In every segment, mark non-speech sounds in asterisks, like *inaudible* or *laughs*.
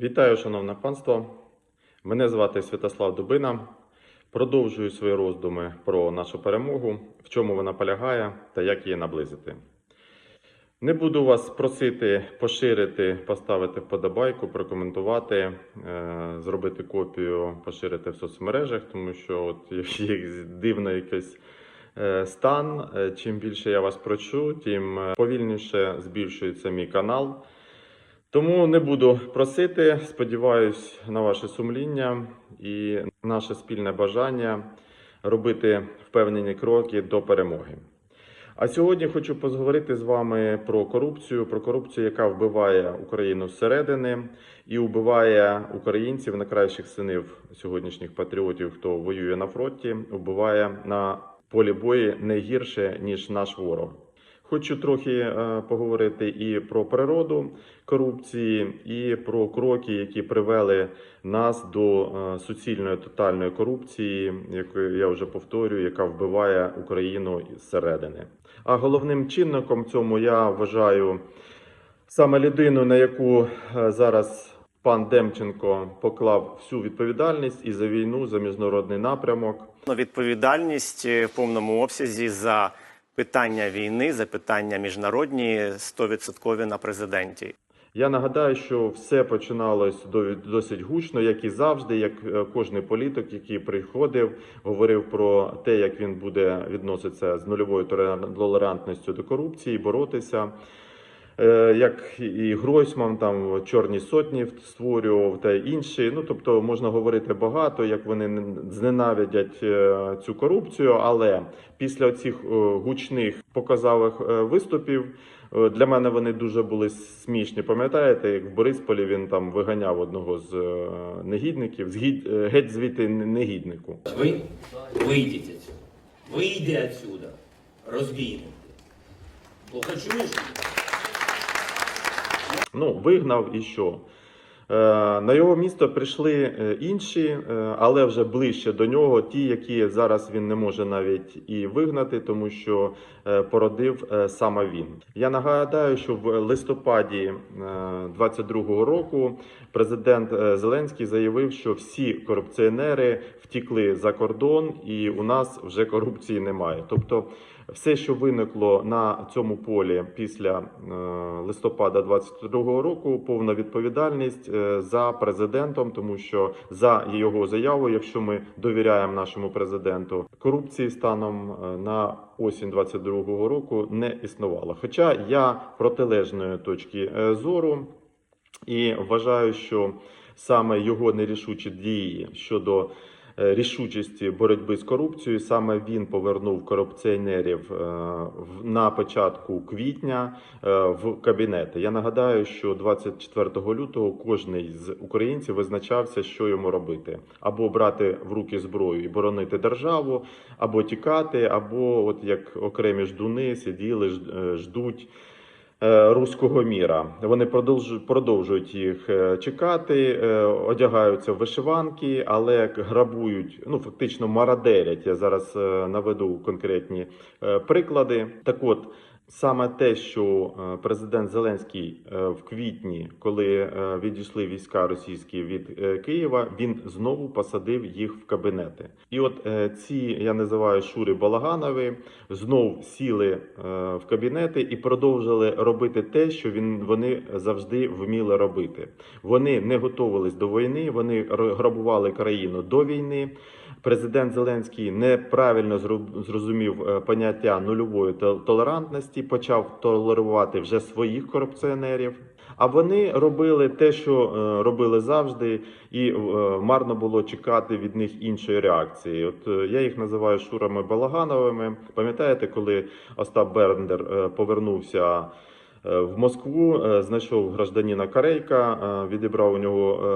Вітаю, шановне панство. Мене звати Святослав Дубина. Продовжую свої роздуми про нашу перемогу, в чому вона полягає та як її наблизити. Не буду вас просити поширити, поставити вподобайку, прокоментувати, е, зробити копію, поширити в соцмережах, тому що от *laughs* є дивно якийсь е, стан. Е, Чим більше я вас прочу, тим повільніше збільшується мій канал. Тому не буду просити. Сподіваюсь на ваше сумління і наше спільне бажання робити впевнені кроки до перемоги. А сьогодні хочу поговорити з вами про корупцію, про корупцію, яка вбиває Україну зсередини і вбиває українців, найкращих синів сьогоднішніх патріотів, хто воює на фронті, вбиває на полі бою не гірше ніж наш ворог. Хочу трохи е, поговорити і про природу корупції, і про кроки, які привели нас до е, суцільної тотальної корупції, яку я вже повторюю, яка вбиває Україну зсередини. А головним чинником цьому я вважаю саме людину, на яку е, зараз пан Демченко поклав всю відповідальність і за війну, за міжнародний напрямок. відповідальність в повному обсязі за питання війни, за питання міжнародні 100% на президенті. Я нагадаю, що все починалось до- досить гучно, як і завжди, як е, кожний політик, який приходив, говорив про те, як він буде відноситися з нульовою толерант- толерантністю до корупції, боротися. Е, Як і Гройсман там чорні сотні створював та інші. Ну тобто можна говорити багато, як вони н- зненавидять е, цю корупцію. Але після цих гучних показових е, виступів е, для мене вони дуже були смішні. Пам'ятаєте, як в Борисполі він там виганяв одного з е, негідників, згідь е, геть звідти негіднику. Вы выйдете отсюда. Выйди отсюда. Разбійник. Плохо чуєш? Ну, вигнав і що? Е, на його місто прийшли е, інші, е, але вже ближче до нього, ті, які зараз він не може навіть і вигнати, тому що породив саме він. Я нагадаю, що в листопаді 22-го року президент Зеленський заявив, що всі корупціонери втікли за кордон, і у нас вже корупції немає. Тобто, все, що виникло на цьому полі після е, листопада 22-го року, повна відповідальність е, за президентом, тому що за його заявою, якщо ми довіряємо нашому президенту, корупції станом е, на осінь 22-го року не існувало. Хоча я протилежної точки зору. І вважаю, що саме його нерішучі дії щодо рішучості боротьби з корупцією, саме він повернув корупціонерів е, на початку квітня е, в кабінети. Я нагадаю, що 24 лютого кожен з українців визначався, що йому робити: або брати в руки зброю і боронити державу, або тікати, або от як окремі ждуни сиділи, е, ждуть е, руського міра. Вони продовжу- продовжують їх е, чекати, е, одягаються в вишиванки, але грабують, ну фактично марадерять. Я зараз е, наведу конкретні е, приклади. Так от. Саме те, що е, президент Зеленський е, в квітні, коли е, відійшли війська російські від Києва, він знову посадив їх в кабінети. І от ці я називаю Шури Балаганови, знов сіли в кабінети і продовжили робити те, що він вони завжди вміли робити. Вони не готувались до війни, вони грабували країну до війни. Президент Зеленський неправильно зрозумів е, поняття нульової тол- толерантності, почав толерувати вже своїх корупціонерів. А вони робили те, що е, робили завжди, і е, марно було чекати від них іншої реакції. От я їх називаю шурами Балагановими. Пам'ятаєте, коли Остап Берндер повернувся в Москву, е, знайшов гражданина Карейка, е, відібрав у нього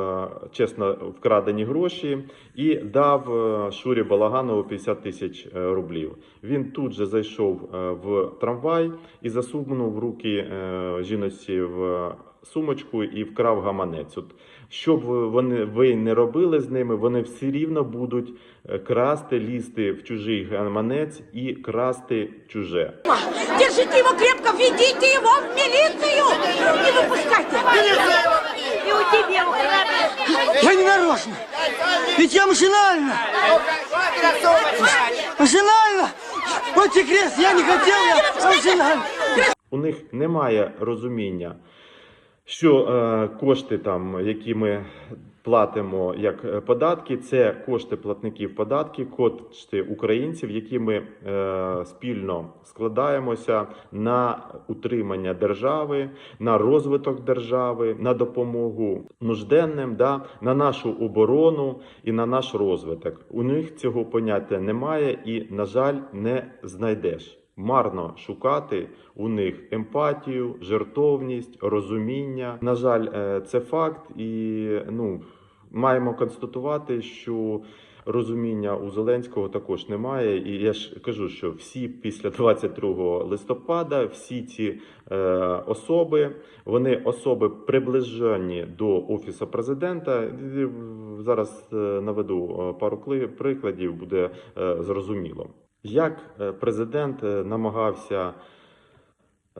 е, чесно вкрадені гроші і дав е, Шурі Балаганову 50 тисяч е, рублів. Він тут же зайшов е, в трамвай і засунув руки е, жіночці в сумочку і вкрав гаманець. От що б вони ви не робили з ними, вони все рівно будуть е, красти, лізти в чужий гаманець і красти чуже. Держите его крепко, ведите его в милицию! Не выпускайте! И у украли. Я не нарочно. Ведь я машинально. Машинально. Вот тебе крест, я не хотел, я машинально. У них немає розуміння, що е, кошти, там, які ми платимо як е, податки, це кошти платників податків, кошти українців, які ми е, спільно складаємося на утримання держави, на розвиток держави, на допомогу нужденним, да, на нашу оборону і на наш розвиток. У них цього поняття немає і, на жаль, не знайдеш. Марно шукати у них емпатію, жертовність, розуміння. На жаль, е, це факт, і ну маємо констатувати, що розуміння у Зеленського також немає. І я ж кажу, що всі після *laughs* 22 листопада, всі ці е, особи, вони особи приближені до офісу президента. Зараз е, наведу е, пару прикладів, буде е, зрозуміло. Як е, президент е, намагався,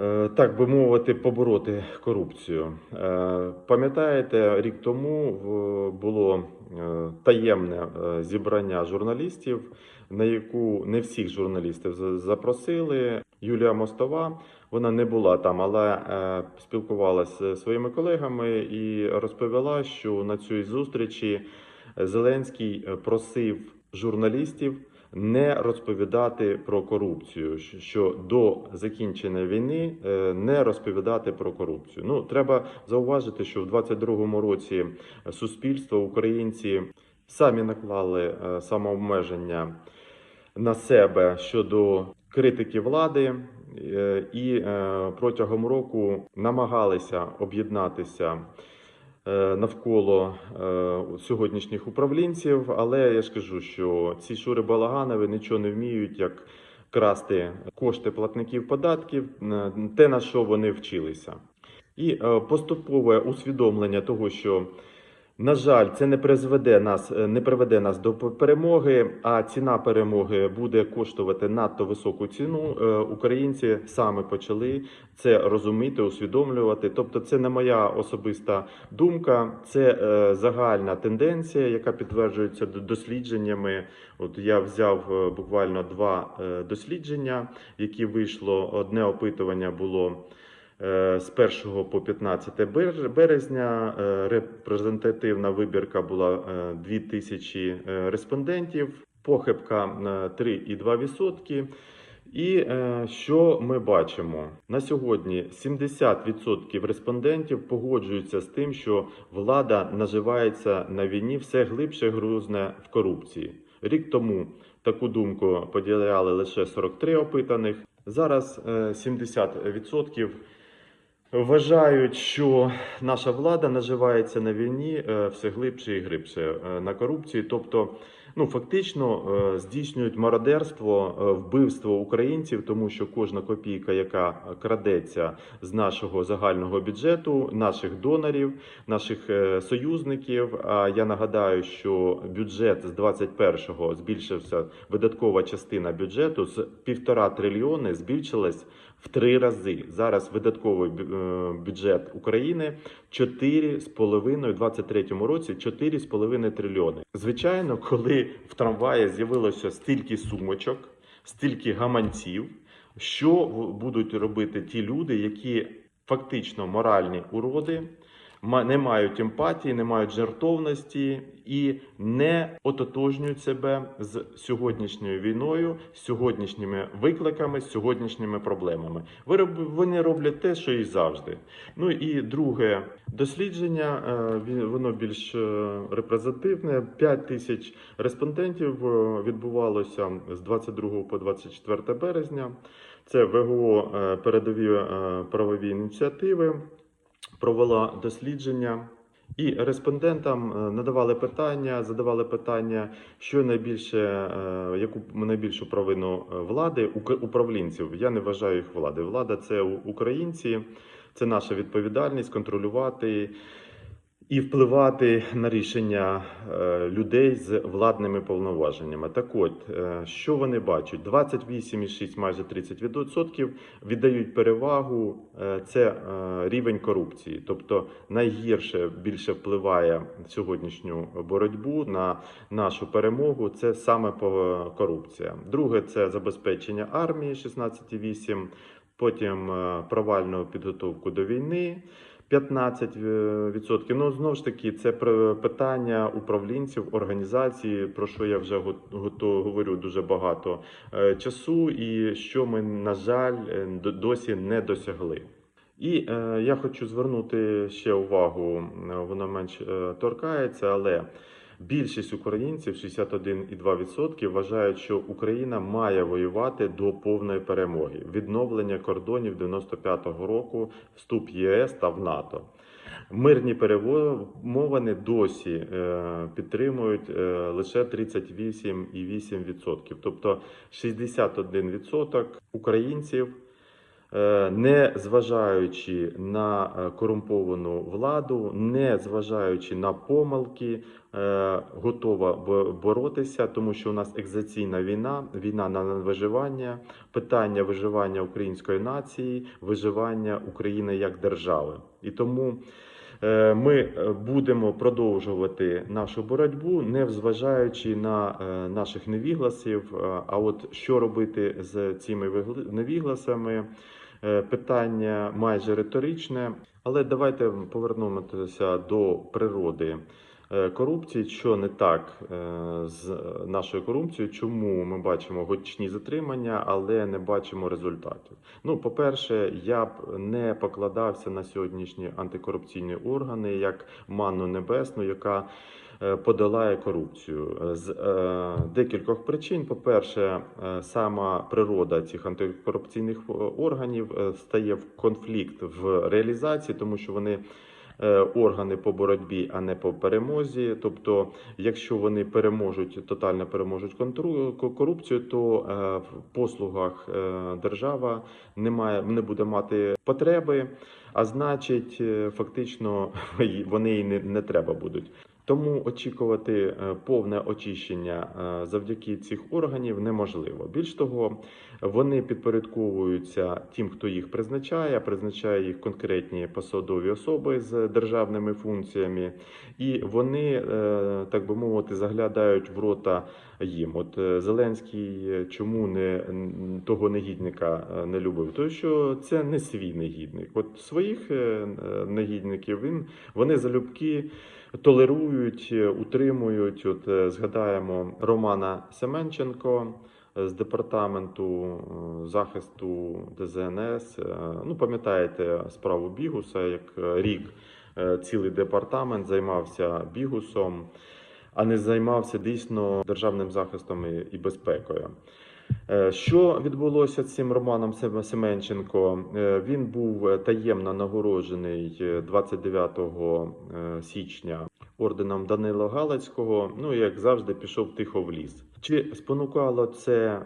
е, так би мовити, побороти корупцію? Пам'ятаєте, рік тому було таємне зібрання журналістів, на яку не всіх журналістів запросили. Юлія Мостова, вона не була там, але спілкувалася зі своїми колегами і розповіла, що на цій зустрічі Зеленський просив журналістів не розповідати про корупцію, що- до закінчення війни е, не розповідати про корупцію. Ну треба зауважити, що в 22-му році суспільство, українці самі наклали е, самообмеження на себе щодо критики влади. е, І протягом року намагалися об'єднатися навколо е, сьогоднішніх управлінців. Але я ж кажу, що ці шури Балаганови нічого не вміють, як красти кошти платників податків, е, те на що вони вчилися. І е, поступове усвідомлення того, що на жаль, це не призведе нас, е, не приведе нас до перемоги, а ціна перемоги буде коштувати надто високу ціну. Е, Українці саме почали це розуміти, усвідомлювати. Тобто, це не моя особиста думка, це е, загальна тенденція, яка підтверджується дослідженнями. От я взяв буквально два дослідження, які вийшло. Одне опитування було. Е, З 1 по 15 бер- березня е, репрезентативна вибірка була е, 2000 е, респондентів, похибка е, 3,2%. І що ми бачимо на сьогодні? 70% респондентів погоджуються з тим, що влада наживається на війні все глибше грузне в корупції. Рік тому таку думку поділяли лише 43 опитаних. Зараз е, 70% Вважають, що наша влада наживається на війні е, все глибше і глибше е, на корупції, тобто, ну фактично е, здійснюють мародерство, вбивство українців, тому що кожна копійка, яка крадеться з нашого загального бюджету, наших донорів, наших союзників. А я нагадаю, що бюджет з 21-го збільшився видаткова частина бюджету з півтора трильйони збільшилась в три рази. Зараз видатковий е, бюджет України 4,5 в 23-му році 4,5 трильйони. Звичайно, коли в трамваї з'явилося стільки сумочок, стільки гаманців, що будуть робити ті люди, які фактично моральні уроди, не мають емпатії, не мають жертовності і не ототожнюють себе з сьогоднішньою війною, з сьогоднішніми викликами, з сьогоднішніми проблемами. Вони роблять те, що і завжди. Ну і друге дослідження, е, воно більш е, репрезентативне. 5 тисяч респондентів е, відбувалося з 22 по 24 березня. Це ВГО передові правові ініціативи провела дослідження. І респондентам е, надавали питання, задавали питання, що найбільше, е, яку найбільшу провину е, влади, управлінців. Я не вважаю їх влади. Влада це українці, це наша відповідальність контролювати і впливати на рішення е, людей з владними повноваженнями. Так от, е, що вони бачать? 28,6, майже 30% віддають перевагу. е, Це рівень корупції, тобто найгірше більше впливає сьогоднішню боротьбу на нашу перемогу. Це саме корупція. Друге це забезпечення армії 16,8%, потім провальну підготовку до війни. 15%. Ну, знову ж таки, це питання управлінців, організації, про що я вже го- говорю дуже багато е, часу, і що ми, на жаль, е, досі не досягли. І е, я хочу звернути ще увагу, е, воно менш е, торкається, але більшість українців, 61,2%, вважають, що Україна має воювати до повної перемоги, відновлення кордонів 95-го року, вступ ЄС та в НАТО. Мирні перемовини досі е, підтримують е, лише 38,8%. Тобто 61% українців, не зважаючи на е, корумповану владу, не зважаючи на помилки, е, готова боротися, тому що у нас екзаційна війна, війна на виживання, питання виживання української нації, виживання України як держави. І тому е, ми е, будемо продовжувати нашу боротьбу, не зважаючи на е, наших невігласів. Е, А от що робити з цими невігласами? Е, Питання майже риторичне, але давайте повернемося до природи е, корупції. Що не так е, з нашою корупцією? Чому ми бачимо гучні затримання, але не бачимо результатів? Ну, по-перше, я б не покладався на сьогоднішні антикорупційні органи як манну небесну, яка подолає корупцію з е, декількох причин. По-перше, е, сама природа цих антикорупційних е, органів е, стає в конфлікт в реалізації, тому що вони. е, Органи по боротьбі, а не по перемозі. Тобто, якщо вони переможуть, тотально переможуть корупцію, то е, в послугах е, держава не має не буде мати потреби, а значить, е, фактично *laughs* вони і не, не треба будуть. Тому очікувати е, повне очищення е, завдяки цих органів неможливо. Більш того, вони підпорядковуються тим, хто їх призначає, призначає їх конкретні посадові особи з державними функціями, і вони, е, так би мовити, заглядають в рота їм. От е, Зеленський е, чому не того негідника е, не любив? Тому що це не свій негідник. От своїх негідників він вони залюбки толерують, утримують. От згадаємо Романа Семенченко з департаменту захисту ДЗНС. Ну, пам'ятаєте справу Бігуса, як рік цілий департамент займався бігусом, а не займався дійсно державним захистом і- і безпекою. Е, Що відбулося з цим Романом Семенченко? Е, Він був е, таємно нагороджений е, 29 е, січня орденом Данила Галицького. Ну, як завжди, пішов тихо в ліс. Чи спонукало це е,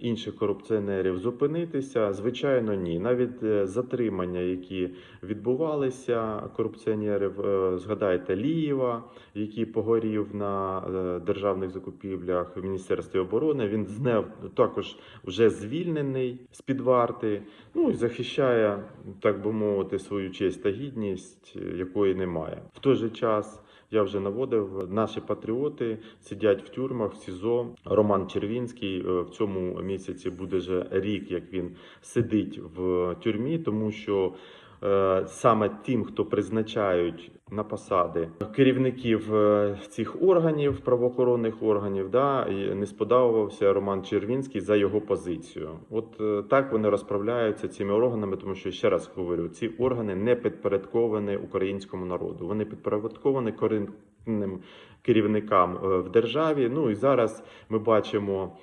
інших корупціонерів зупинитися? Звичайно, ні. Навіть е, затримання, які відбувалися корупціонерів, е, згадайте Лієва, який погорів на державних закупівлях в Міністерстві оборони. Він знев також вже звільнений з під варти. Ну і захищає, так би мовити, свою честь та гідність, якої немає. В той же час. Я вже наводив, наші патріоти сидять в тюрмах в СІЗО. Роман Червінський е, в цьому місяці буде вже рік, як він сидить в тюрмі, тому що е, саме тим, хто призначають на посади керівників е, цих органів, правоохоронних органів, да, і не сподобався Роман Червінський за його позицію. От е, так вони розправляються цими органами, тому що ще раз говорю, ці органи не підпорядковані українському народу. Вони підпорядковані корінним керівникам е, в державі. Ну і зараз ми бачимо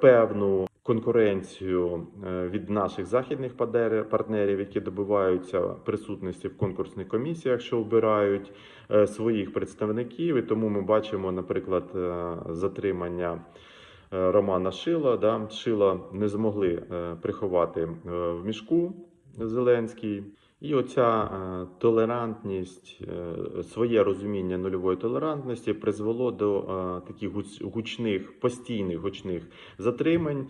певну конкуренцію е, від наших західних партнерів, які добиваються присутності в конкурсних комісіях, що обирають е, своїх представників. І тому ми бачимо, наприклад, е, затримання. Романа Шила, да, Шила не змогли приховати в мішку Зеленський, І оця е, толерантність, е, своє розуміння нульової толерантності призвело до е, таких гучних, постійних гучних затримань,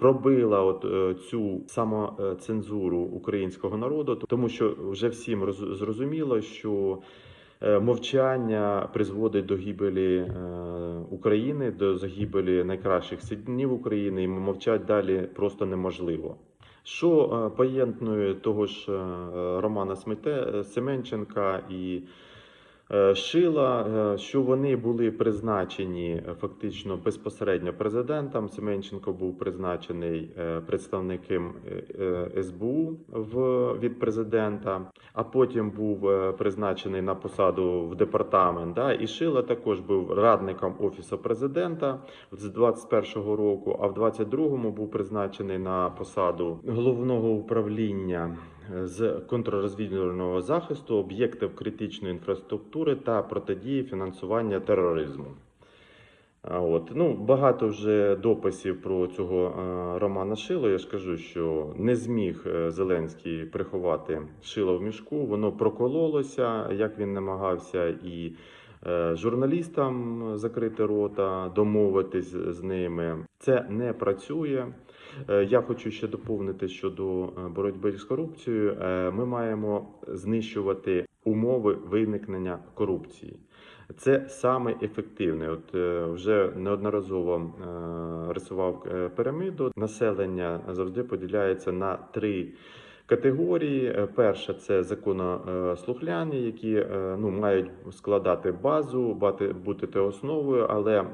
пробила от цю самоцензуру українського народу, тому що вже всім роз- зрозуміло, що мовчання призводить до гибелі е, України, до загибелі найкращих синів України, і мовчать далі просто неможливо. Що е, поєднує того ж е, Романа Смете, Семенченка і е, Шила, е, що вони були призначені е, фактично безпосередньо президентом. Семенченко був призначений е, представником е, е, СБУ від президента, а потім був е, призначений на посаду в департамент. Да? І Шила також був радником офісу президента з 21-го року, а в 22-му був призначений на посаду головного управління е, з контррозвідувального захисту об'єктів критичної інфраструктури та протидії фінансування тероризму. От ну багато вже дописів про цього е, Романа Шило. Я ж кажу, що не зміг е, Зеленський приховати шило в мішку. Воно прокололося, як він намагався і е, журналістам закрити рота, домовитись з ними. Це не працює. Е, Я хочу ще доповнити щодо е, боротьби з корупцією. Е, Ми маємо знищувати умови виникнення корупції. Це саме ефективне. От вже неодноразово рисував піраміду. Населення завжди поділяється на три. Категорії перша це законослухляні, які ну мають складати базу, бути основою, але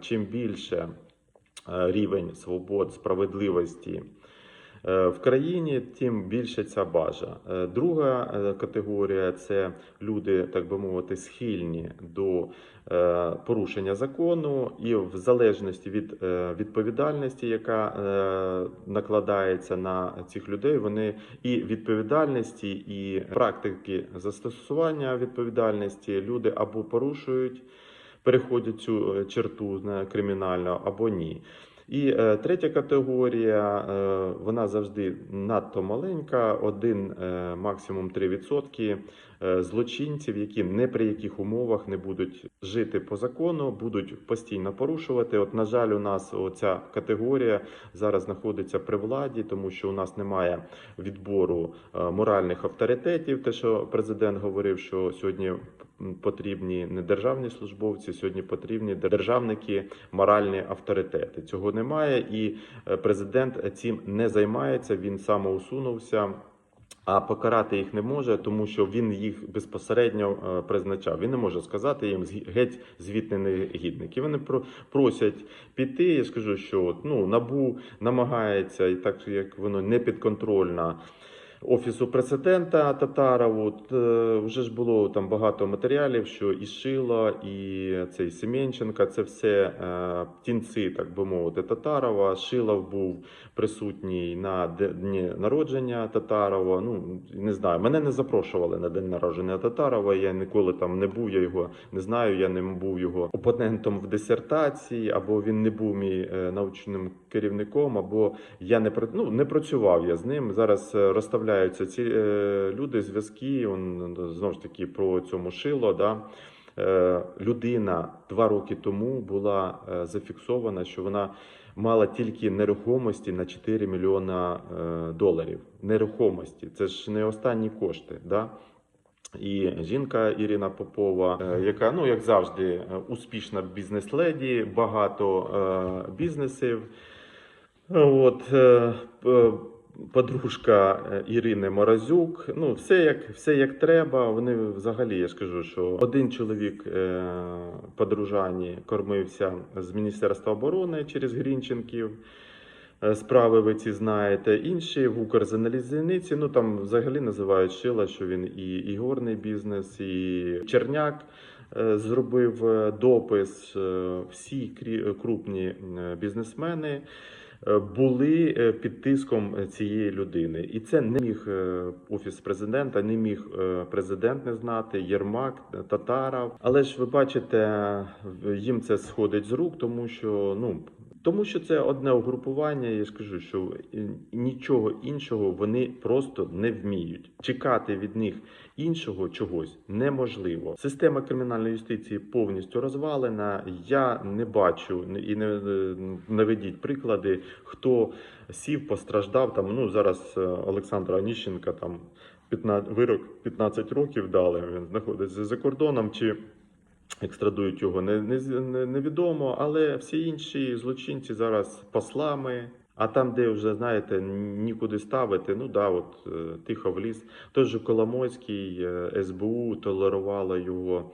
чим більше рівень свобод, справедливості е, в країні, тим більше ця бажа. Е, Друга е, категорія це люди, так би мовити, схильні до е, порушення закону, і в залежності від е, відповідальності, яка е, накладається на цих людей, вони і відповідальності, і практики застосування відповідальності люди або порушують переходять цю е, черту на кримінальну або ні. І е, третя категорія, е, вона завжди надто маленька, один, е, максимум 3% е, злочинців, які не при яких умовах не будуть жити по закону, будуть постійно порушувати. От, на жаль, у нас оця категорія зараз знаходиться при владі, тому що у нас немає відбору моральних авторитетів. Те, що президент говорив, що сьогодні потрібні не державні службовці, сьогодні потрібні державники, моральні авторитети. Цього немає, і е, президент цим не займається. Він самоусунувся. А покарати їх не може, тому що він їх безпосередньо е, призначав. Він не може сказати їм «Згі- геть звідти негідники. Вони про- просять піти. Я скажу, що ну набу намагається, і так як воно не підконтрольно офісу президента Татарову. Е, вже ж було там багато матеріалів, що і Шило, і цей Семенченка, це все е, тінці, так би мовити, Татарова. Шилов був присутній на дні народження Татарова. Ну не знаю, мене не запрошували на день народження Татарова. Я ніколи там не був. Я його не знаю. Я не був його опонентом в дисертації, або він не був мій е, научним керівником, або я не ну, не працював я з ним. Зараз е, розставляються ці е, люди, зв'язки. Знову ж таки про цьому шило. Да? Е, людина два роки тому була зафіксована, що вона мала тільки нерухомості на 4 мільйона доларів. Нерухомості це ж не останні кошти. Да? І жінка Ірина Попова, яка ну як завжди успішна бізнес-леді, багато бізнесів. От е, подружка е, Ірини Морозюк. Ну, все як, все як треба. Вони взагалі, я ж кажу, що один чоловік е, подружані кормився з Міністерства оборони через Грінченків. Справи ви ці знаєте. Інші в Укрзалізниці, ну там взагалі називають Шила, що він і ігорний бізнес, і Черняк зробив допис. Всі крупні бізнесмени були е, під тиском е, цієї людини, і це не міг е, офіс президента, не міг е, президент не знати, Єрмак, Татаров. Але ж ви бачите, їм це сходить з рук, тому що ну Тому що це одне угрупування, я ж кажу, що нічого іншого вони просто не вміють. Чекати від них іншого чогось неможливо. Система кримінальної юстиції повністю розвалена. Я не бачу і не е, наведіть приклади, хто сів, постраждав там. Ну зараз е, Олександра Аніщенка там 15, вирок 15 років дали. Він знаходиться за кордоном чи. Екстрадують його не, не, не- невідомо, але всі інші злочинці зараз послами. А там, де вже знаєте, нікуди ставити, ну да, от е, тихо в ліс. Той же Коломойський, е, СБУ толерувала його,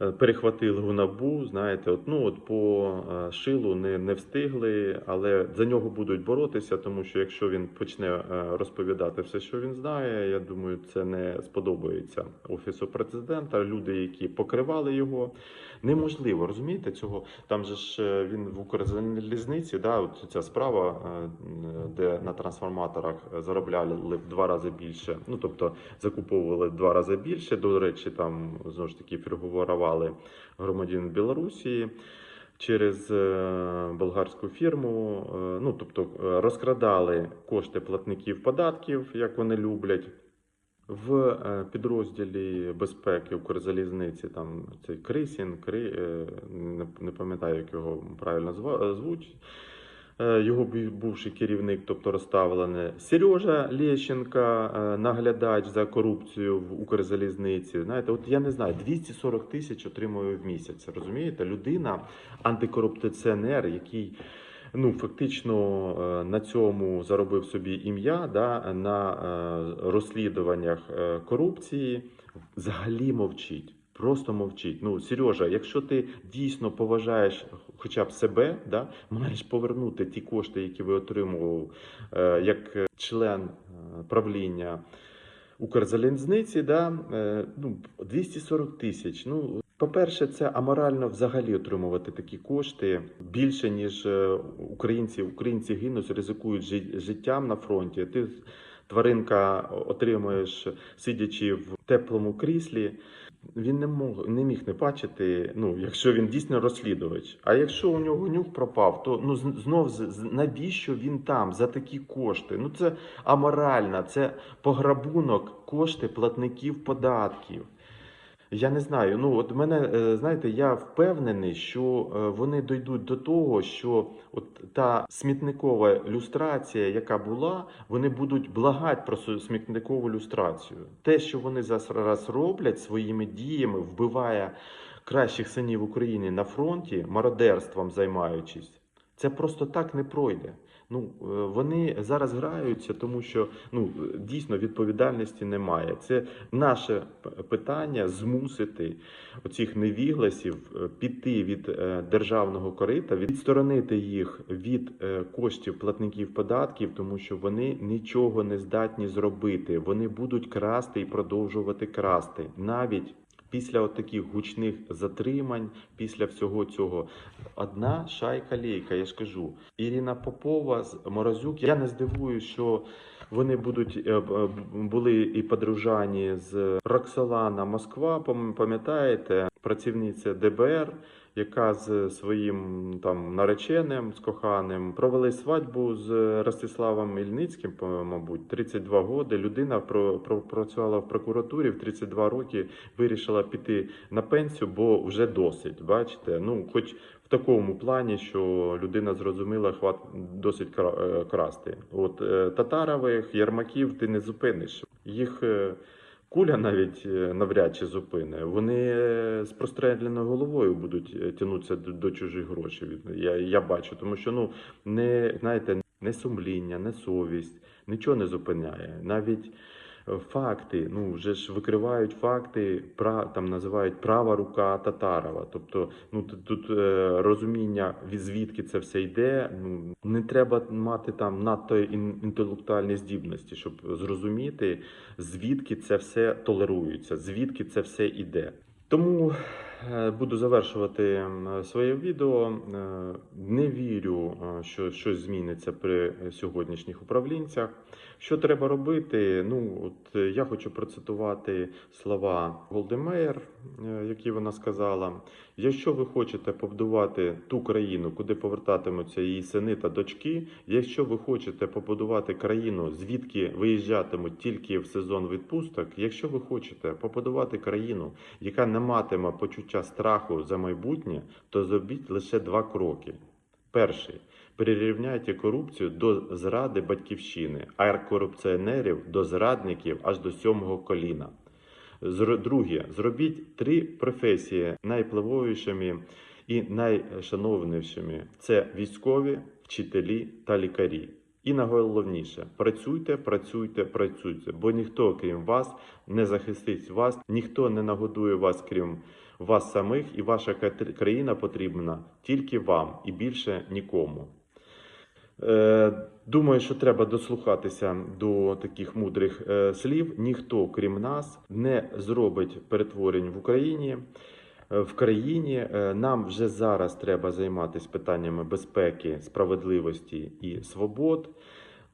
перехватили в набу. Знаєте, от ну от по е, шилу не, не встигли, але за нього будуть боротися, тому що якщо він почне е, розповідати все, що він знає, я думаю, це не сподобається офісу президента. Люди, які покривали його, неможливо розумієте цього. Там же ж е, він в Укрзалізниці, да, от ця справа, е, де на трансформаторах заробляли в два рази більше. Ну тобто закуповували в два рази більше. До речі, там знову ж таки фігурували громадян Білорусі. Через е, болгарську фірму, е, ну тобто е, розкрадали кошти платників податків, як вони люблять, в підрозділі безпеки Укрзалізниці, там цей Крисін, Кри, не, пам'ятаю, як його правильно звуть. Е, Його бувший керівник, тобто розставлений Сережа Лещенка, е, наглядач за корупцією в Укрзалізниці. Знаєте, от я не знаю, 240 тисяч отримує в місяць. Розумієте, людина, антикорупціонер, який ну фактично е, на цьому заробив собі ім'я да, на розслідуваннях корупції, взагалі мовчить. Просто мовчить. Ну, Сережа, якщо ти дійсно поважаєш хоча б себе, да, маєш повернути ті кошти, які ви отримував е, як член е, правління Укрзалізниці, да, е, ну, 240 тисяч. Ну, по-перше, це аморально взагалі отримувати такі кошти більше, ніж е, українці. Українці гинуть, ризикують жи- життям на фронті. Ти тваринка отримуєш, сидячи в теплому кріслі. Він не мог не міг не бачити, ну якщо він дійсно розслідувач. А якщо у нього нюх пропав, то ну знов навіщо він там за такі кошти? Ну це аморально, це пограбунок кошти платників податків. Я не знаю. Ну от мене е, знаєте, я впевнений, що е, вони дійдуть до того, що от та смітникова люстрація, яка була, вони будуть благати про смітникову люстрацію. Те, що вони зараз роблять своїми діями, вбиває кращих синів України на фронті, мародерством займаючись, це просто так не пройде. Ну е, вони зараз граються, тому що ну дійсно відповідальності немає. Це наше питання змусити оцих невігласів е, піти від е, державного корита, відсторонити їх від коштів платників податків, тому що вони нічого не здатні зробити. Вони будуть красти і продовжувати красти навіть. Після от таких гучних затримань, після всього цього, одна шайка лейка, я ж кажу. Ірина Попова з Морозюк. Я не здивуюсь, що вони будуть е, були і подружані з Роксолана Москва. пам- Пам'ятаєте, працівниця ДБР, яка з своїм там нареченим, з коханим провели свадьбу з Ростиславом Ільницьким, мабуть, 32 роки. Людина про, про, працювала в прокуратурі в 32 роки, вирішила піти на пенсію, бо вже досить. Бачите, ну хоч в такому плані, що людина зрозуміла, хват досить е, красти. От е, татарових, ярмаків ти не зупиниш. Їх е, куля навіть е, навряд чи зупине. Вони е, з простреленою головою будуть е, тягнутися до, до чужих грошей. Я, я бачу, тому що ну не знаєте, не сумління, не совість, нічого не зупиняє. Навіть факти, ну вже ж викривають факти, пра, там називають права рука Татарова. Тобто, ну тут, е, розуміння, звідки це все йде. Ну не треба мати там надто інтелектуальні здібності, щоб зрозуміти, звідки це все толерується, звідки це все іде. Тому е, буду завершувати своє відео. Е, Не вірю, е, що щось зміниться при сьогоднішніх управлінцях. Що треба робити? Ну, от е, я хочу процитувати слова Голдемеєр, е, які вона сказала. Якщо ви хочете побудувати ту країну, куди повертатимуться її сини та дочки, якщо ви хочете побудувати країну, звідки виїжджатимуть тільки в сезон відпусток, якщо ви хочете побудувати країну, яка не матиме почуття страху за майбутнє, то зробіть лише два кроки. Перший прирівняйте корупцію до зради батьківщини, а корупціонерів до зрадників аж до сьомого коліна. Друге, зробіть три професії найвпливовішими і найшановнішими: це військові, вчителі та лікарі. І найголовніше працюйте, працюйте, працюйте, бо ніхто, крім вас, не захистить вас, ніхто не нагодує вас, крім вас самих, і ваша країна потрібна тільки вам і більше нікому. Е, Думаю, що треба дослухатися до таких мудрих е, слів. Ніхто, крім нас, не зробить перетворень в Україні. Е, В країні нам вже зараз треба займатися питаннями безпеки, справедливості і свобод,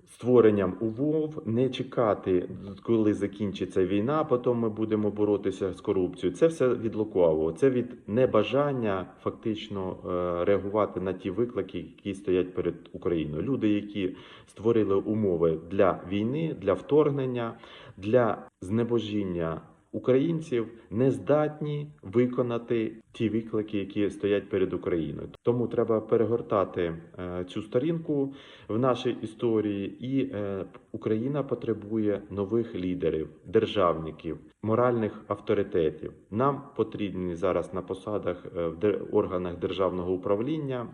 створенням умов, не чекати, коли закінчиться війна, потім ми будемо боротися з корупцією. Це все від лукавого, це від небажання фактично е, реагувати на ті виклики, які стоять перед Україною. Люди, які створили умови для війни, для вторгнення, для знебожіння. Українців не здатні виконати ті виклики, які стоять перед Україною. Тому треба перегортати е, цю сторінку в нашій історії, і е, Україна потребує нових лідерів, державників, моральних авторитетів. Нам потрібні зараз на посадах е, в органах державного управління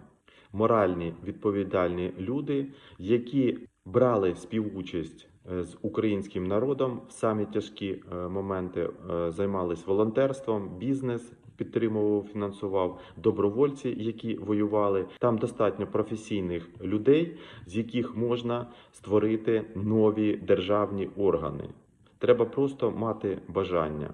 моральні відповідальні люди, які брали співучасть е, з українським народом в самі тяжкі е, моменти, е, займались волонтерством, бізнес. Підтримував, фінансував добровольці, які воювали. Там достатньо професійних людей, з яких можна створити нові державні органи. Треба просто мати бажання.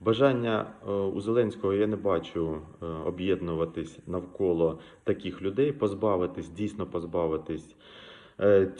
Бажання у Зеленського я не бачу об'єднуватись навколо таких людей, позбавитись, дійсно позбавитись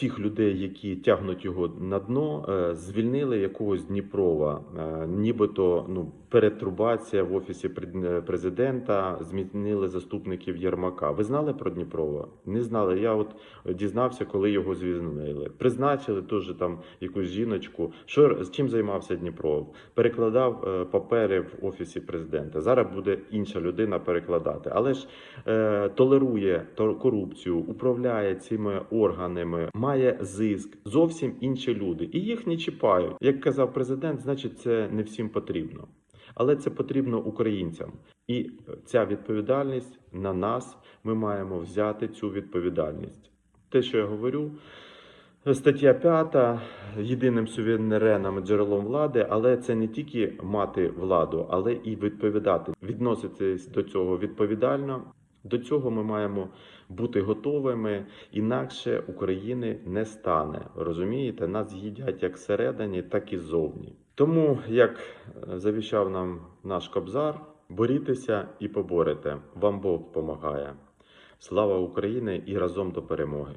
тих людей, які тягнуть його на дно, е, звільнили якогось Дніпрова, е, нібито ну, перетрубація в офісі е, президента, змінили заступників Єрмака. Ви знали про Дніпрова? Не знали. Я от дізнався, коли його звільнили. Призначили теж там якусь жіночку. Що з чим займався Дніпров? Перекладав е, папери в офісі президента. Зараз буде інша людина перекладати, але ж е, толерує то- корупцію, управляє цими органами, має зиск. Зовсім інші люди, і їх не чіпають. Як казав президент, значить це не всім потрібно. Але це потрібно українцям, і ця відповідальність на нас. Ми маємо взяти цю відповідальність. Те, що я говорю, стаття 5, єдиним сувереном джерелом влади, але це не тільки мати владу, але і відповідати, відноситись до цього відповідально. До цього ми маємо бути готовими, інакше України не стане. Розумієте, нас їдять як всередині, так і ззовні. Тому, як е, завіщав нам наш Кобзар, борітеся і поборете. Вам Бог помагає. Слава Україні і разом до перемоги!